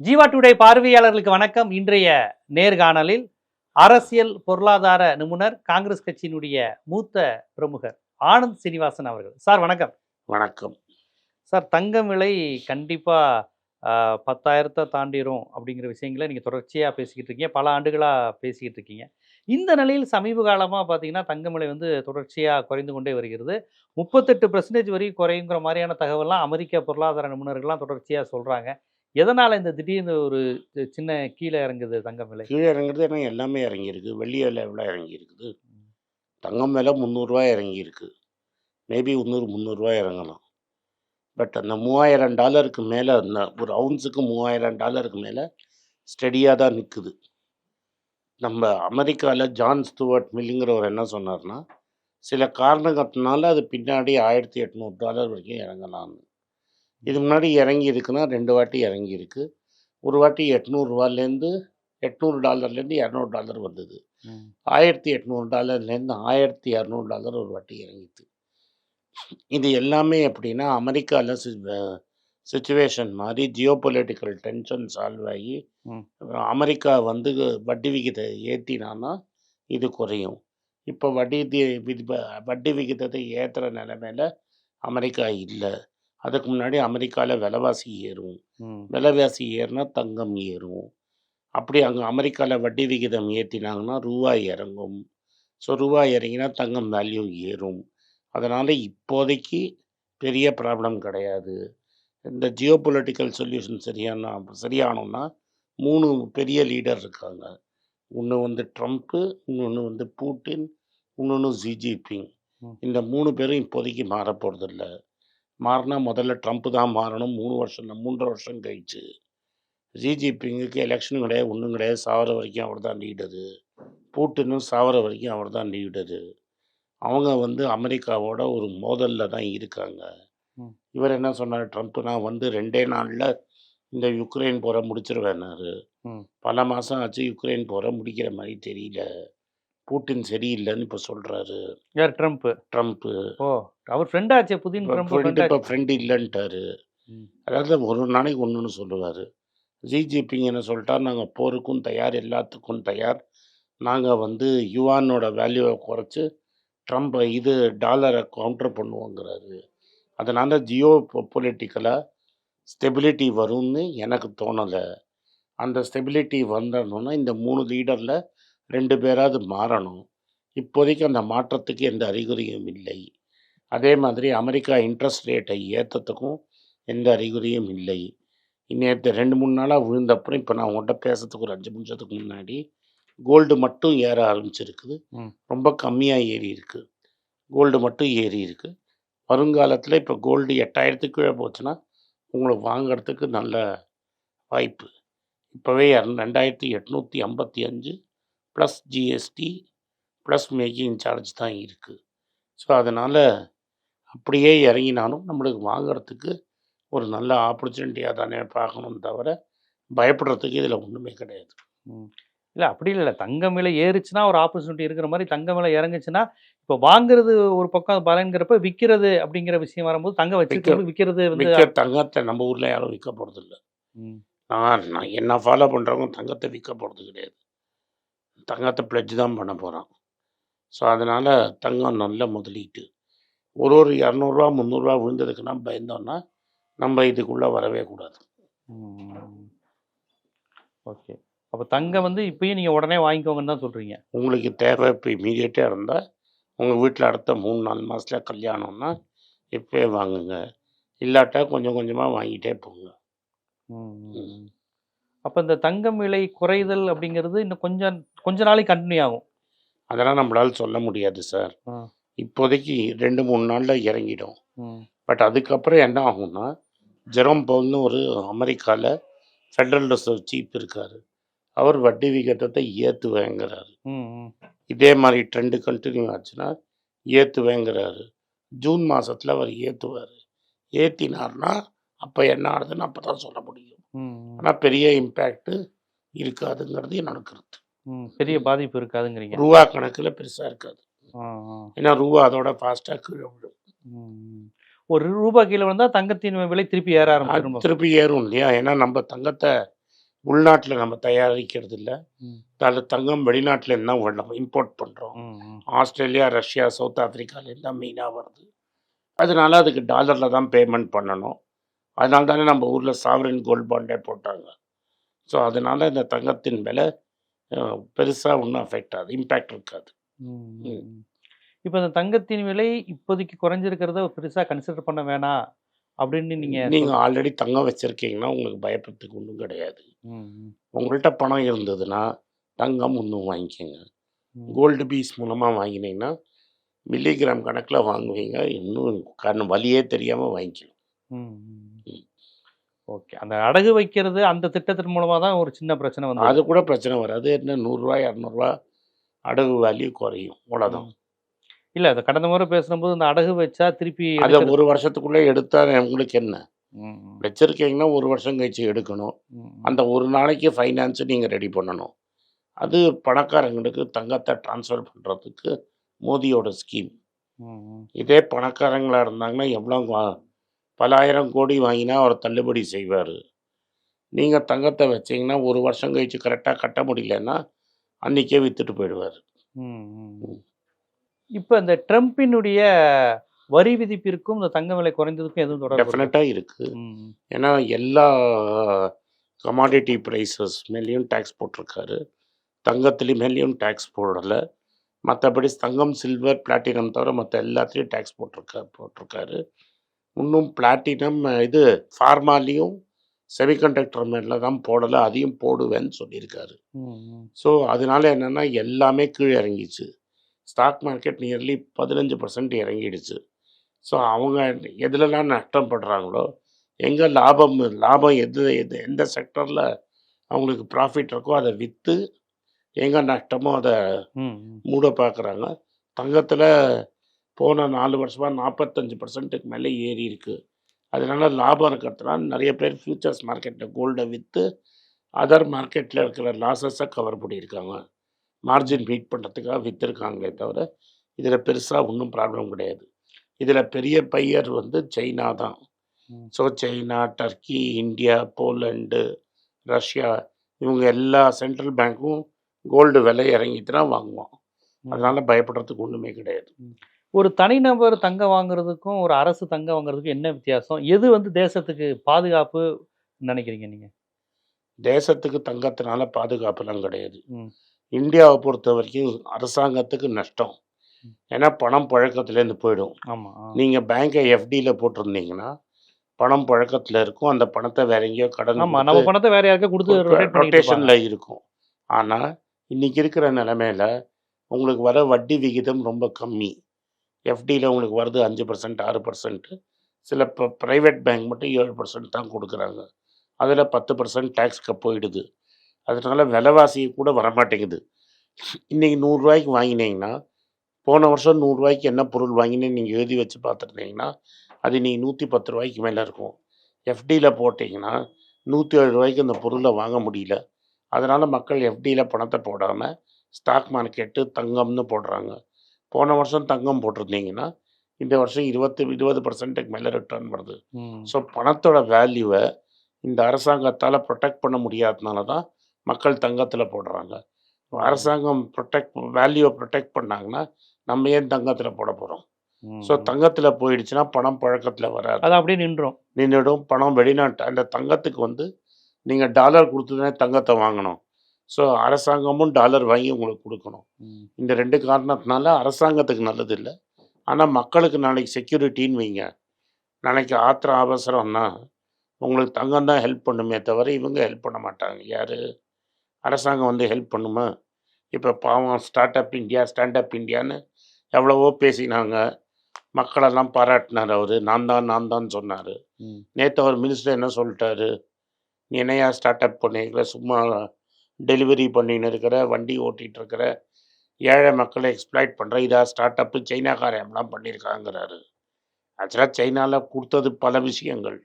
Jeeva today பார்வையாளர்களுக்கு வணக்கம். இன்றைய நேர்காணலில் அரசியல் பொருளாதார நிபுணர் காங்கிரஸ் கட்சியினுடைய மூத்த பிரமுகர் ஆனந்த் சீனிவாசன் அவர்கள். சார் வணக்கம். வணக்கம். சார் தங்கம் விலை கண்டிப்பா ஆஹ், பத்தாயிரத்தை தாண்டிரும் அப்படிங்கிற விஷயங்களை நீங்க தொடர்ச்சியா பேசிக்கிட்டு இருக்கீங்க. பல ஆண்டுகளா பேசிக்கிட்டு இருக்கீங்க. இந்த நிலையில் சமீப காலமா பாத்தீங்கன்னா தங்கம் விலை வந்து தொடர்ச்சியா குறைந்து கொண்டே வருகிறது. முப்பத்தெட்டு பர்சன்டேஜ் வரைக்கும் குறையுங்கிற மாதிரியான தகவல்லாம் அமெரிக்க பொருளாதார நிபுணர்கள்லாம் தொடர்ச்சியா சொல்றாங்க. எதனால இந்த திடீர்னு ஒரு சின்ன கீழே இறங்குது தங்கம் விலை? கீழே இறங்குறது என்ன எல்லாமே இறங்கியிருக்கு. வெள்ளி விலை எவ்வளோ இறங்கியிருக்குது? தங்கம் விலை முந்நூறுரூவா இறங்கியிருக்கு. மேபி இன்னொரு முந்நூறுரூவா இறங்கலாம். பட் அந்த மூவாயிரம் டாலருக்கு மேலே அந்த ஒரு அவுன்ஸுக்கு மூவாயிரம் டாலருக்கு மேலே ஸ்டெடியாக தான் நிற்குது நம்ம அமெரிக்காவில் ஜான் ஸ்டூவர்ட் மில்லுங்கிறவர் என்ன சொன்னார்னா சில காரணங்கத்தினால அது பின்னாடி ஆயிரத்தி எட்நூறு டாலர் வரைக்கும் இறங்கலாம்னு. இது முன்னாடி இறங்கி இருக்குன்னா ரெண்டு வாட்டி இறங்கி இருக்கு. ஒரு வாட்டி எட்நூறுரூவாலேருந்து எட்நூறு டாலர்லேருந்து இரநூறு டாலர் வந்தது. ஆயிரத்தி எட்நூறு டாலர்லேருந்து ஆயிரத்தி இரநூறு டாலர் ஒரு வாட்டி இறங்கிது இது எல்லாமே எப்படின்னா அமெரிக்காவில் சுச்சுவேஷன் மாதிரி ஜியோ பொலிட்டிக்கல் டென்ஷன் சால்வ் ஆகி. அமெரிக்கா வந்து வட்டி விகிதத்தை ஏற்றினான்னா இது குறையும். இப்போ வட்டி வட்டி விகிதத்தை ஏற்றுற நிலைமையில அமெரிக்கா இல்லை. அதுக்கு முன்னாடி அமெரிக்காவில் விலைவாசி ஏறும். விலைவாசி ஏறினா தங்கம் ஏறும். அப்படி அங்கே அமெரிக்காவில் வட்டி விகிதம் ஏற்றினாங்கன்னா ரூபாய் இறங்கும். ஸோ ரூபாய் இறங்கினா தங்கம் வேல்யூ ஏறும். அதனால் இப்போதைக்கு பெரிய ப்ராப்ளம் கிடையாது. இந்த ஜியோ பொலிட்டிக்கல் சொல்யூஷன் சரியான சரியானோன்னா மூணு பெரிய லீடர் இருக்காங்க. ஒன்று வந்து ட்ரம்ப்பு இன்னொன்று வந்து பூட்டின் இன்னொன்று ஜி ஜின்பிங் ம். இந்த மூணு பேரும் இப்போதைக்கு மாற போகிறதில்ல மாறினா முதல்ல ட்ரம்ப் தான் மாறணும். மூணு வருஷம் மூன்றரை வருஷம் கழிச்சு ஜி ஜின்பிங்குக்கு எலெக்ஷனும் கிடையாது ஒன்றும் கிடையாது. சாவர வரைக்கும் அவர் தான் லீடரு பூட்டினும் சாவர வரைக்கும் அவர் தான் லீடரு அவங்க வந்து அமெரிக்காவோட ஒரு மோதலில் தான் இருக்காங்க. இவர் என்ன சொன்னார்? ட்ரம்ப் நான் வந்து ரெண்டே நாளில் இந்த யுக்ரைன் போரை முடிச்சிருவேன்னாரு. ம். பல மாதம் ஆச்சு யுக்ரைன் போரை முடிக்கிற மாதிரி தெரியல. பூட்டின் சரியில்லைன்னு இப்போ சொல்கிறாரு யார் ட்ரம்ப் ட்ரம்ப்பு ஓ அவர் ஃப்ரெண்ட் ஆச்சே புதின் ட்ரம்ப் இப்போ. ஃப்ரெண்டு இல்லைன்ட்டாரு. அதாவது ஒரு நாளைக்கு ஒன்றுன்னு சொல்லுவார். ஜி ஜிபிங் என்ன சொல்லிட்டார் நாங்கள் போருக்கும் தயார் எல்லாத்துக்கும் தயார். நாங்கள் வந்து யுவானோட வேல்யூவை குறைச்சி ட்ரம்ப் இது டாலரை கவுண்டர் பண்ணுவோங்கிறாரு. அதனால் ஜியோ பொலிட்டிக்கலாக ஸ்டெபிலிட்டி வரும்னு எனக்கு தோணலை. அந்த ஸ்டெபிலிட்டி வந்துடணும்னா இந்த மூணு லீடரில் ரெண்டு பேராவது மாறணும். இப்போதைக்கு அந்த மாற்றத்துக்கு எந்த அறிகுறியும் இல்லை. அதே மாதிரி அமெரிக்கா இன்ட்ரெஸ்ட் ரேட்டை ஏற்றத்துக்கும் எந்த அறிகுறியும் இல்லை. நேற்று ரெண்டு மூணு நாளாக விழுந்தப்புறம் இப்போ நான் உங்கள்கிட்ட பேசுறதுக்கு ஒரு அஞ்சு நிமிஷத்துக்கு முன்னாடி கோல்டு மட்டும் ஏற ஆரம்பிச்சிருக்குது. ரொம்ப கம்மியாக ஏறி இருக்கு. கோல்டு மட்டும் ஏறி இருக்கு. வருங்காலத்தில் இப்போ கோல்டு எட்டாயிரத்துக்கு கீழே போச்சுன்னா உங்களுக்கு வாங்குறதுக்கு நல்ல வாய்ப்பு. இப்போவே ரெண்டாயிரத்தி எட்நூற்றி ஐம்பத்தி அஞ்சு plus GST plus making charge தான் இருக்குது ஸோ அதனால் அப்படியே இறங்கினாலும் நம்மளுக்கு வாங்குறதுக்கு ஒரு நல்ல ஆப்பர்ச்சுனிட்டியாக தானே பார்க்கணும் தவிர பயப்படுறதுக்கு இதில் ஒன்றுமே கிடையாது. இல்ல அப்படி இல்ல. தங்கம் விலை ஏறுச்சுன்னா ஒரு ஆப்பர்ச்சுனிட்டி இருக்கிற மாதிரி தங்கம் விலை இறங்குச்சுன்னா இப்போ வாங்குறது ஒரு பக்கம் பலங்கிறப்ப விக்கிறது அப்படிங்கிற விஷயம் வரும்போது தங்கம் வச்சுக்கிறது விக்கிறது வந்து தங்கத்தை நம்ம ஊரில் யாரும் விற்க போகிறதில்ல ம். நான் நான் என்ன ஃபாலோ பண்ணுறவங்க தங்கத்தை விற்க போகிறது கிடையாது. தங்கத்தை பிளட்ஜ் தான் பண்ண போகிறான் ஸோ அதனால் தங்கம் நல்ல முதலீட்டு. ஒரு ஒரு இரநூறுவா முந்நூறுரூவா விழுந்ததுக்குன்னா பயந்தோன்னா நம்ம இதுக்குள்ளே வரவே கூடாது. ஓகே. அப்போ தங்கம் வந்து இப்பயும் நீங்க உடனே வாங்கிக்கோங்கன்னு தான் சொல்றீங்க. உங்களுக்கு தேவை இப்போ இமீடியட்டாக இருந்தால் உங்கள் வீட்டில் அடுத்த மூணு நாலு மாதத்தில் கல்யாணம்னா இப்போயே வாங்குங்க. இல்லாட்டா கொஞ்சம் கொஞ்சமாக வாங்கிட்டே போங்க. ம். அப்ப இந்த தங்கம் விலை குறைதல் அப்படிங்கிறது இன்னும் கொஞ்சம் கொஞ்ச நாளைக்கு கண்டினியூ ஆகும் அதெல்லாம் நம்மளால் சொல்ல முடியாது சார். இப்போதைக்கு ரெண்டு மூணு நாளில் இறங்கிடும். பட் அதுக்கப்புறம் என்ன ஆகும்னா ஜெரோம் பவுல்னு ஒரு அமெரிக்காவில் ஃபெடரல் ரிசர்வ் சீஃப் இருக்கார் அவர் வட்டி விகிதத்தை ஏற்றுவேங்கிறாரு. இதே மாதிரி ட்ரெண்டு கண்டினியூ ஆச்சுன்னா ஏற்றுவேங்கிறாரு ஜூன் மாதத்தில் அவர் ஏற்றுவார் ஏற்றினார்னா அப்போ என்ன ஆகுதுன்னு அப்போ தான் சொல்ல முடியும். ஆனால் பெரிய இம்பேக்ட்டு இருக்காதுங்கிறது என்னோட கருத்து. பெரிய பாதிப்பு இருக்காதுங்கிறீங்க ரூபா கணக்கில் பெருசாக இருக்காது. ஏன்னா ரூபா அதோட ஃபாஸ்ட்டாக கீழே விடும் ம், ம். ஒரு ரூபாய் கீழே வந்தா தங்கத்தின் விலை திருப்பி ஏற ஆரம்பிச்சிடும் திருப்பி ஏறும் இல்லையா ஏன்னா நம்ம தங்கத்தை உள்நாட்டில் நம்ம தயாரிக்கிறது இல்லை ம். தல தங்கம் வெளிநாட்டில் இருந்தால் நம்ம இம்போர்ட் பண்ணுறோம். ஆஸ்திரேலியா ரஷ்யா சவுத் ஆப்பிரிக்காலேருந்து தான் மெயினாக வருது அதனால அதுக்கு டாலரில் தான் பேமெண்ட் பண்ணணும் அதனால தானே நம்ம ஊரில் சாவரின் கோல்ட் பாண்டே போட்டாங்க. ஸோ அதனால இந்த தங்கத்தின் விலை பெருசாக ஒன்றும் அஃபெக்ட் ஆகுது இம்பேக்ட் இருக்காது. இப்ப இந்த தங்கத்தின் விலை இப்போதைக்கு குறைஞ்சிருக்கிறத பெருசா கன்சிடர் பண்ண வேணாம் அப்படின்னு நீங்க நீங்கள் ஆல்ரெடி தங்கம் வச்சுருக்கீங்கன்னா உங்களுக்கு பயப்படுறதுக்கு ஒன்றும் கிடையாது. உங்கள்கிட்ட பணம் இருந்ததுன்னா தங்கம் இன்னும் வாங்கிக்கோங்க. கோல்டு பீஸ் மூலமாக வாங்கினீங்கன்னா மில்லிகிராம் கணக்கில் வாங்குவீங்க. இன்னும் கண் வலியே தெரியாமல் வாங்கிக்கலாம் ம், ம். ஓகே. அந்த அடகு வைக்கிறது அந்த திட்டத்தின் மூலமா தான் ஒரு சின்ன பிரச்சனை வந்து அது கூட பிரச்சனை வராது. என்ன நூறுரூவா இரநூறுவா அடகு வேல்யூ குறையும் அவ்வளோதான் இல்ல அது கடந்த முறை பேசும்போது இந்த அடகு வச்சா திருப்பி அதை ஒரு வருஷத்துக்குள்ளே எடுத்தா உங்களுக்கு என்ன? வச்சிருக்கீங்கன்னா ஒரு வருஷம் கழிச்சு எடுக்கணும். அந்த ஒரு நாளைக்கு ஃபைனான்ஸு நீங்கள் ரெடி பண்ணணும். அது பணக்காரங்களுக்கு தங்கத்தை ட்ரான்ஸ்ஃபர் பண்ணுறதுக்கு மோதியோட ஸ்கீம். இதே பணக்காரங்களா இருந்தாங்கன்னா எவ்வளோ பல ஆயிரம் கோடி வாங்கினா அவர் தள்ளுபடி செய்வார். நீங்கள் தங்கத்தை வச்சீங்கன்னா ஒரு வருஷம் கழிச்சு கரெக்டாக கட்ட முடியலன்னா அன்றைக்கே விற்றுட்டு போயிடுவார். இப்ப இந்த ட்ரம்பினுடைய வரி விதிப்பிற்கும் இந்த தங்க விலை குறைந்ததுக்கும் எதுவும் தொடர்பு இருக்கா? டெஃபினட்டாக இருக்குது ஏன்னா எல்லா கமாடிட்டி ப்ரைஸஸ் மேலேயும் டேக்ஸ் போட்டிருக்காரு. தங்கத்துலேயும் மேலேயும் டேக்ஸ் போடலை. மற்றபடி தங்கம் சில்வர் பிளாட்டினம் தவிர மற்ற எல்லாத்துலேயும் டேக்ஸ் போட்டிருக்கா போட்டிருக்காரு. இன்னும் பிளாட்டினம் இது ஃபார்மாலையும் செமிகண்டக்டர் மேலே தான் போடலை அதையும் போடுவேன்னு சொல்லியிருக்காரு. ஸோ அதனால என்னென்னா எல்லாமே கீழே இறங்கிச்சு ஸ்டாக் மார்க்கெட் நியர்லி பதினஞ்சு பர்சன்ட் இறங்கிடுச்சு ஸோ அவங்க எதுலலாம் நஷ்டப்படுறாங்களோ எங்கே லாபம் லாபம் எது எது எந்த செக்டரில் அவங்களுக்கு ப்ராஃபிட் இருக்கோ அதை விற்று எங்கே நஷ்டமோ அதை. மூட பார்க்குறாங்க தங்கத்தில் போன நாலு வருஷமாக நாற்பத்தஞ்சு பர்சன்ட்டுக்கு மேலே ஏறி இருக்கு. அதனால லாபம் இருக்கிறதுனால நிறைய பேர் ஃபியூச்சர்ஸ் மார்க்கெட்டில் கோல்டை விற்று அதர் மார்க்கெட்டில் இருக்கிற லாஸஸை கவர் பண்ணியிருக்காங்க. மார்ஜின் மீட் பண்ணுறதுக்காக விற்றுருக்காங்களே தவிர இதில் பெருசாக ஒன்றும் ப்ராப்ளம் கிடையாது. இதில் பெரிய பையர் வந்து சைனா தான். So China Turkey India Poland Russia இவங்க எல்லா சென்ட்ரல் பேங்க்கும் கோல்டு விலை இறங்கிட்டு தான் வாங்குவோம் அதனால பயப்படுறதுக்கு ஒன்றுமே கிடையாது. ஒரு தனிநபர் தங்கம் வாங்குறதுக்கும் ஒரு அரசு தங்கம் வாங்குறதுக்கும் என்ன வித்தியாசம்? எது வந்து தேசத்துக்கு பாதுகாப்பு நினைக்கிறீங்க நீங்க? தேசத்துக்கு தங்கத்தினால பாதுகாப்புலாம் கிடையாது. இந்தியாவை பொறுத்த வரைக்கும் அரசாங்கத்துக்கு நஷ்டம். ஏன்னா பணம் பழக்கத்துலேருந்து போயிடும். ஆமா ஆ. நீங்கள் பேங்கை எஃப்டியில் போட்டிருந்தீங்கன்னா பணம் பழக்கத்தில் இருக்கும். அந்த பணத்தை வேற எங்கேயோ கடன் நம்ம பணத்தை வேற யாருக்கா கொடுத்து. ரொட்டேஷனில் இருக்கும். ஆனால் இன்னைக்கு இருக்கிற நிலமையில உங்களுக்கு வர வட்டி விகிதம் ரொம்ப கம்மி. எஃப்டியில் உங்களுக்கு வருது அஞ்சு பர்சன்ட் ஆறு பர்சன்ட்டு சில ப்ரைவேட் பேங்க் மட்டும் ஏழு பர்சன்ட் தான் கொடுக்குறாங்க. அதில் பத்து பர்சன்ட் டேக்ஸ்க்கு போயிடுது. அதனால விலைவாசி கூட வரமாட்டேங்குது. இன்றைக்கி நூறுரூவாய்க்கு வாங்கினீங்கன்னா போன வருஷம் நூறுரூவாய்க்கு என்ன பொருள் வாங்கினேன்னு நீங்கள் எழுதி வச்சு பார்த்துருந்தீங்கன்னா அது நீங்கள் நூற்றி பத்து ரூபாய்க்கு மேலே இருக்கும். எஃப்டியில் போட்டிங்கன்னா நூற்றி ஏழு ரூபாய்க்கு அந்த பொருளை வாங்க முடியல. அதனால் மக்கள் எஃப்டியில் பணத்தை போடாமல் ஸ்டாக் மார்க்கெட்டு தங்கம்னு போடுறாங்க. போன வருஷம் தங்கம் போட்டிருந்தீங்கன்னா இந்த வருஷம் இருபத்தி இருபது பர்சன்ட்டுக்கு மேலே ரிட்டர்ன் வருது. ஸோ பணத்தோட வேல்யூவை இந்த அரசாங்கத்தால் ப்ரொடெக்ட் பண்ண முடியாதனால தான் மக்கள் தங்கத்தில் போடுறாங்க. அரசாங்கம் ப்ரொடெக்ட் வேல்யூவை ப்ரொடெக்ட் பண்ணாங்கன்னா நம்ம ஏன் தங்கத்தில் போட போகிறோம். ஸோ தங்கத்தில் போயிடுச்சுன்னா பணம் பழக்கத்தில் வராது. அது அப்படியே நின்றோம். நின்றுடும். பணம் வெளிநாட்டு அந்த தங்கத்துக்கு வந்து நீங்கள் டாலர் கொடுத்துதானே தங்கத்தை வாங்கணும். ஸோ அரசாங்கமும் டாலர் வாங்கி உங்களுக்கு கொடுக்கணும். இந்த ரெண்டு காரணத்தினால அரசாங்கத்துக்கு நல்லது இல்லை ஆனால் மக்களுக்கு நாளைக்கு செக்யூரிட்டின்னு வைங்க. நாளைக்கு ஆத்திரம் அவசரம்னா உங்களுக்கு தங்கம் தான் ஹெல்ப் பண்ணுமே தவிர இவங்க ஹெல்ப் பண்ண மாட்டாங்க. யார்? அரசாங்கம் வந்து ஹெல்ப் பண்ணுமா? இப்போ பாவம் start up India stand up இந்தியான்னு எவ்வளவோ பேசினாங்க. மக்களெல்லாம் பாராட்டினார் அவர். நான் தான் நான் தான் சொன்னார். நேற்று அவர் மினிஸ்டர் என்ன சொல்லிட்டாரு? நீ என்னையா ஸ்டார்ட் அப் பண்ணிருக்கிற சும்மா டெலிவரி பண்ணின்னு இருக்கிற வண்டி ஓட்டிகிட்டு இருக்கிற ஏழை மக்களை எக்ஸ்ப்ளாய்ட் பண்ணுற இதாக ஸ்டார்ட் அப்பு சைனாக்காரம்லாம் பண்ணியிருக்காங்கிறாரு ஆக்சுவலாக சைனாவில் கொடுத்தது பல விஷயங்கள்.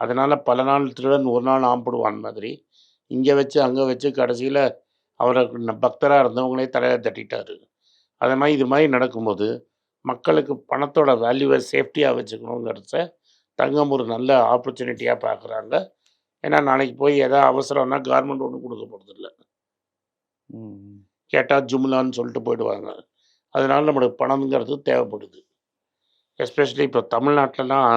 அதனால் பல நாள் திருடன் ஒரு நாள் ஆம்பிடுவான் மாதிரி. இங்கே வச்சு அங்கே வச்சு கடைசியில் அவரை பக்தராக இருந்தவங்களே தலையை தட்டிட்டாரு. அது மாதிரி இது மாதிரி நடக்கும்போது மக்களுக்கு பணத்தோட வேல்யூவை சேஃப்டியாக வச்சுக்கணுங்கிறத தங்கம் ஒரு நல்ல ஆப்பர்ச்சுனிட்டியாக பார்க்குறாங்க ஏன்னா நாளைக்கு போய் எதாவது அவசரம்னா கார்மெண்ட் ஒன்றும் கொடுக்க ம். கேட்டால் ஜும்லான்னு சொல்லிட்டு போயிடுவாங்க. அதனால நம்மளுக்கு பணம்ங்கிறது தேவைப்படுது. எஸ்பெஷலி இப்போ தமிழ்நாட்டிலலாம்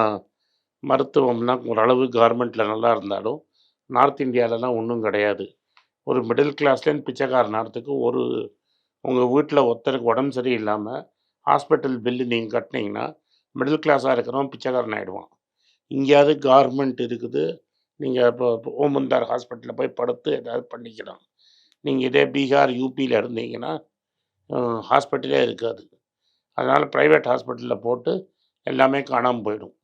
மருத்துவம்னா ஓரளவு கார்மெண்ட்டில் நல்லா இருந்தாலும் நார்த் இந்தியாவிலலாம் ஒன்றும் கிடையாது. ஒரு மிடில் கிளாஸ்லேருந்து பிச்சைக்காரனாகிறதுக்கு ஒரு உங்கள் வீட்டில் ஒருத்தருக்கு உடம்பு சரியில்லாமல் ஹாஸ்பிட்டல் பில்லு நீங்கள் கட்டினீங்கன்னா மிடில் கிளாஸாக இருக்கிறவன் பிச்சைக்காரன் ஆகிடுவான் இங்கேயாவது கார்மெண்ட் இருக்குது நீங்கள் இப்போ ஓமந்தார் ஹாஸ்பிட்டலில் போய் படுத்து ஏதாவது பண்ணிக்கலாம் நீங்கள் இதே பீகார் யூபியில் இருந்தீங்கன்னா ஹாஸ்பிட்டலே இருக்காது. அதனால் ப்ரைவேட் ஹாஸ்பிட்டலில் போட்டு எல்லாமே காணாமல் போயிடும்.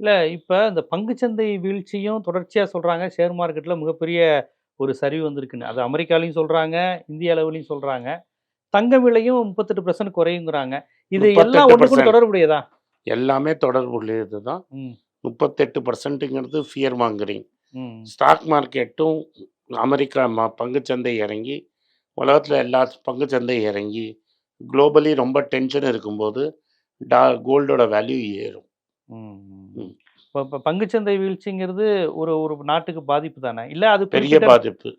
இல்ல இப்ப இந்த பங்குச்சந்தை வீழ்ச்சியும் தொடர்ச்சியா சொல்றாங்க. ஷேர் மார்க்கெட்ல மிகப்பெரிய ஒரு சரிவு வந்திருக்குன்னு. அது அமெரிக்காலையும் சொல்றாங்க இந்திய அளவுலையும் சொல்றாங்க. தங்க விலையும் முப்பத்தெட்டு பர்சன்ட் குறையுங்கிறாங்க. இது எல்லாம் 38% தொடர்புடையதா? எல்லாமே தொடர்புடையது தான். ம், முப்பத்தெட்டு பர்சன்ட்டுங்கிறது ஃபியர் மாங்கரிங் ம், ஸ்டாக் மார்க்கெட்டும் அமெரிக்கா ம பங்குச்சந்தை இறங்கி உலகத்தில் எல்லா பங்குச்சந்தை இறங்கி குளோபலி ரொம்ப டென்ஷன் இருக்கும்போது டா கோல்டோட வேல்யூ ஏறும். இப்ப இப்ப பங்குச்சந்தை வீழ்ச்சிங்கிறது ஒரு ஒரு நாட்டுக்கு பாதிப்பு தானே? இல்ல அது பெரிய பாதிப்பு.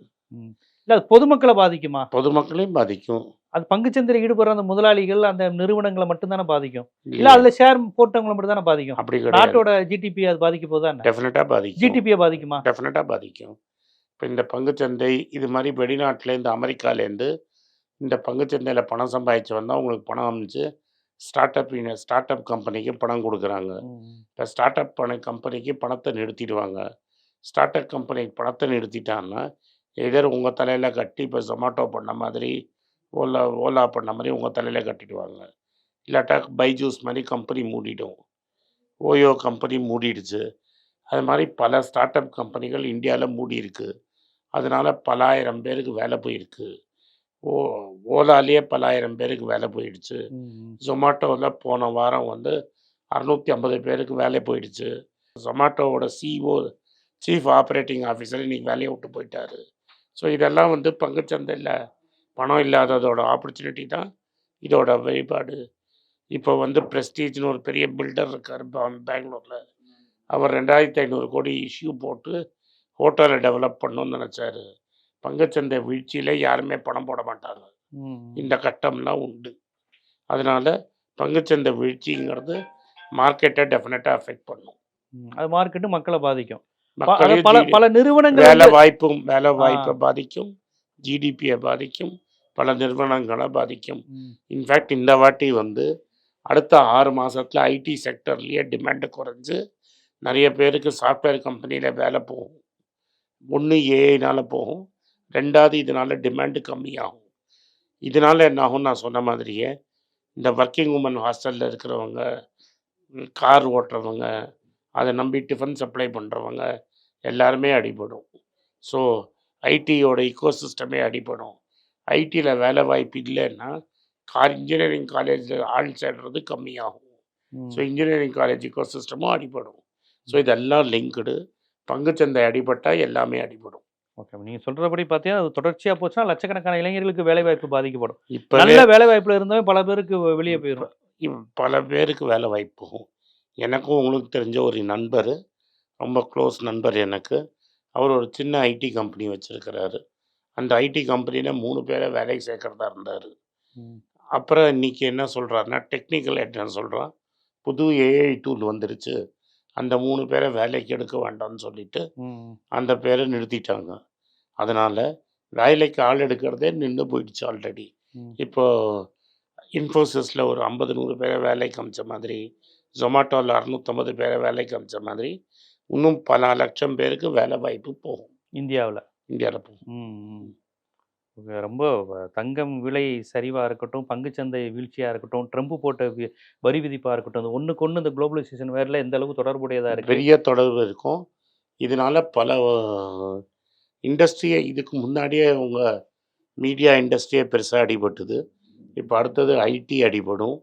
இல்ல அது பொதுமக்களை பாதிக்குமா? பொதுமக்களையும் பாதிக்கும். அது பங்குச்சந்தையில் ஈடுபடுற அந்த முதலாளிகள் அந்த நிறுவனங்களை மட்டும் தானே பாதிக்கும். இல்ல? அதுல ஷேர் போட்டவங்களை மட்டும் தானே பாதிக்கும். அப்படி நாட்டோட ஜிடிபி அது பாதிக்க போதா என்ன டெஃபினட்டாக பாதிக்கும் ஜிடிபியை பாதிக்குமா? டெஃபினட்டாக பாதிக்கும். இப்போ இந்த பங்குச்சந்தை இது மாதிரி வெளிநாட்டிலேருந்து அமெரிக்காலேருந்து இந்த பங்குச்சந்தையில் பணம் சம்பாதிச்சு வந்தால் உங்களுக்கு பணம் அமைச்சு ஸ்டார்ட் அப் ஸ்டார்ட் அப் கம்பெனிக்கு பணம் கொடுக்குறாங்க. இப்போ ஸ்டார்ட் அப் பண்ண கம்பெனிக்கு பணத்தை நிறுத்திடுவாங்க. ஸ்டார்ட் அப் கம்பெனிக்கு பணத்தை நிறுத்திட்டாங்கன்னா எதர் உங்கள் தலையில் கட்டி இப்போ ஜொமாட்டோ பண்ண மாதிரி ஓலா ஓலா பண்ண மாதிரி உங்கள் தலையில் கட்டிடுவாங்க. இல்லாட்டா பைஜூஸ் மாதிரி கம்பெனி மூடிடும். ஓயோ கம்பெனி மூடிடுச்சு. அது மாதிரி பல ஸ்டார்ட் அப் கம்பெனிகள் இந்தியாவில் மூடி இருக்கு அதனால பல ஆயிரம் பேருக்கு வேலை போயிருக்கு. ஓ ஓலாலேயே பல ஆயிரம் பேருக்கு வேலை போயிடுச்சு. ஜொமாட்டோவில் போன வாரம் வந்து அறுநூற்றி ஐம்பது பேருக்கு வேலை போயிடுச்சு. ஜொமாட்டோவோட சிஓ சீஃப் ஆப்ரேட்டிங் ஆஃபீஸர் இன்னைக்கு வேலையை விட்டு போயிட்டாரு. ஸோ இதெல்லாம் வந்து பங்குச்சந்தையில் பணம் இல்லாததோட ஆப்பர்ச்சுனிட்டி தான் இதோட வழிபாடு இப்போ வந்து ப்ரெஸ்டீஜ்னு ஒரு பெரிய பில்டர் இருக்கார் பெங்களூரில். அவர் ரெண்டாயிரத்தி ஐநூறு கோடி இஷ்யூ போட்டு ஹோட்டலை டெவலப் பண்ணணும்னு நினச்சாரு. பங்குச்சந்தை வீழ்ச்சியில் யாருமே பணம் போட மாட்டாங்க. இந்த கட்டம்லாம் உண்டு. அதனால பங்குச்சந்தை வீழ்ச்சிங்கிறது மார்க்கெட்டை டெஃபினட்டாக அஃபெக்ட் பண்ணும். அது மார்க்கெட்டு மக்களை பாதிக்கும். பல பல நிறுவனங்கள் வேலை வாய்ப்பும் வேலை. வாய்ப்பை பாதிக்கும். ஜிடிபியை பாதிக்கும். பல நிறுவனங்களை பாதிக்கும். இன்ஃபேக்ட் இந்த வாட்டி வந்து அடுத்த ஆறு மாசத்துல ஐடி செக்டர்லேயே டிமாண்டு குறைஞ்சு நிறைய பேருக்கு சாஃப்ட்வேர் கம்பெனியில் வேலை போகும். ஒன்று ஏஐனால போகும். ரெண்டாவது இதனால டிமாண்டு கம்மியாகும். இதனால என்ன ஆகும் நான் சொன்ன மாதிரியே இந்த ஒர்க்கிங் உமன் ஹாஸ்டலில் இருக்கிறவங்க கார் ஓட்டுறவங்க அதை நம்பி டிஃபன் சப்ளை பண்ணுறவங்க எல்லாருமே அடிபடும். ஸோ ஐடியோட இக்கோ சிஸ்டமே அடிபடும். ஐடியில் வேலை வாய்ப்பு இல்லைன்னா கார் இன்ஜினியரிங் காலேஜில் ஆள் சேர்றது கம்மியாகும். ஸோ இன்ஜினியரிங் காலேஜ் இக்கோ சிஸ்டமும் அடிபடும். ஸோ இதெல்லாம் லிங்க்டு பங்குச்சந்தை அடிபட்டால் எல்லாமே அடிபடும். ஓகே நீங்க சொல்றபடி பார்த்தீங்கன்னா அது தொடர்ச்சியா போச்சுன்னா லட்சக்கணக்கான இளைஞர்களுக்கு வேலை வாய்ப்பு பாதிக்கப்படும். இப்போ நல்ல வேலை வாய்ப்புல இருந்தவன் பல பேருக்கு வெளியே போயிடும் பல பேருக்கு வேலை வாய்ப்பு. போகும் எனக்கும் உங்களுக்கு தெரிஞ்ச ஒரு நண்பர் ரொம்ப க்ளோஸ் நண்பர் எனக்கு. அவர் ஒரு சின்ன ஐடி கம்பெனி வச்சுருக்கிறாரு. அந்த ஐடி கம்பெனியில் மூணு பேரை வேலைக்கு சேர்க்கறதா இருந்தார். அப்புறம் இன்னைக்கு என்ன சொல்கிறாருன்னா டெக்னிக்கல் என்ன சொல்கிறான் புது ஏஐ டூல் வந்துருச்சு. அந்த மூணு பேரை வேலைக்கு எடுக்க வேண்டாம்னு சொல்லிட்டு அந்த பேரை நிறுத்திட்டாங்க. அதனால் வேலைக்கு ஆள் எடுக்கிறதே நின்று போயிடுச்சு ஆல்ரெடி. இப்போ இன்ஃபோசிஸில் ஒரு ஐம்பது நூறு பேரை வேலைக்கு அமைச்ச மாதிரி ஜொமாட்டோவில் அறுநூத்தம்பது பேரை வேலைக்கு அமைச்ச மாதிரி இன்னும் பல லட்சம் பேருக்கு வேலை வாய்ப்பு போகும். இந்தியாவுல. இந்தியாவில் ரொம்ப தங்கம் விலை சரிவா இருக்கட்டும் பங்குச்சந்தை வீழ்ச்சியா இருக்கட்டும் ட்ரம்ப் போட்ட வரி விதிப்பா இருக்கட்டும் அது ஒண்ணுக்கு ஒண்ணு இந்த குளோபலைசேஷன் வேர்ல எந்த அளவுக்கு தொடர்புடையதா இருக்கு? பெரிய தொடர்பு இருக்கும். இதனால பல இண்டஸ்ட்ரியை இதுக்கு முன்னாடியே உங்க மீடியா இண்டஸ்ட்ரியே பெருசாக அடிபட்டுது. இப்போ அடுத்தது ஐடி அடிபடும்.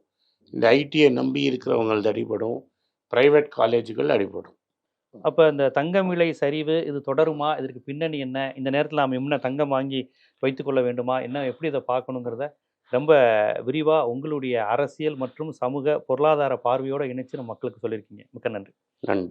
இந்த ஐடியை நம்பி இருக்கிறவங்களது அடிபடும். ப்ரைவேட் காலேஜுகள் அடிபடும். அப்ப இந்த தங்கம் விலை சரிவு இது தொடருமா? இதற்கு பின்னணி என்ன? இந்த நேரத்துல நாம் என்ன தங்கம் வாங்கி வைத்துக்கொள்ள வேண்டுமா? என்ன எப்படி இதை பார்க்கணுங்கிறத ரொம்ப விரிவா உங்களுடைய அரசியல் மற்றும் சமூக பொருளாதார பார்வையோட இணைச்சு நம்ம மக்களுக்கு சொல்லியிருக்கீங்க. மிக்க நன்றி. நன்றி.